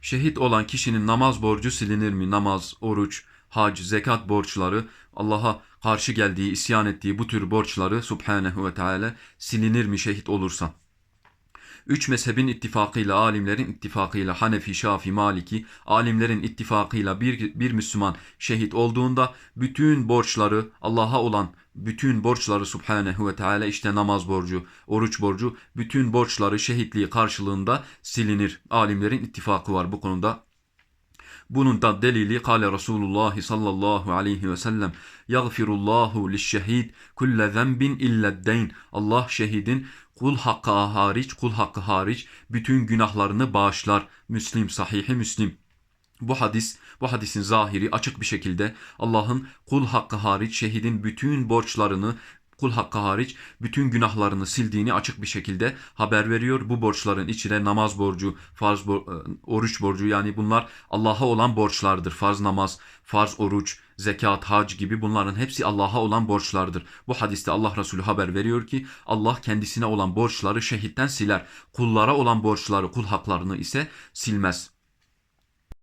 Şehit olan kişinin namaz borcu silinir mi? Namaz, oruç, hac, zekat borçları, Allah'a karşı geldiği, isyan ettiği bu tür borçları Subhanehu ve Teala silinir mi şehit olursa? Üç mezhebin ittifakıyla, alimlerin ittifakıyla Hanefi, Şafi, Maliki, alimlerin ittifakıyla bir, bir Müslüman şehit olduğunda bütün borçları Allah'a olan bütün borçları Subhanehu ve Teala işte namaz borcu, oruç borcu, bütün borçları şehitliği karşılığında silinir. Alimlerin ittifakı var bu konuda. Bunun da delili kale Resulullah sallallahu aleyhi ve sellem yagfirullahu lişşehid kulle zenbin illeddeyn Allah şehidin kul hakkı hariç kul hakkı hariç bütün günahlarını bağışlar. Müslim sahihi Müslim. Bu hadis, bu hadisin zahiri açık bir şekilde Allah'ın kul hakkı hariç şehidin bütün borçlarını kul hakkı hariç bütün günahlarını sildiğini açık bir şekilde haber veriyor. Bu borçların içine namaz borcu, farz bor- e, oruç borcu yani bunlar Allah'a olan borçlardır. Farz namaz, farz oruç, zekat, hac gibi bunların hepsi Allah'a olan borçlardır. Bu hadiste Allah Resulü haber veriyor ki Allah kendisine olan borçları şehitten siler. Kullara olan borçları, kul haklarını ise silmez.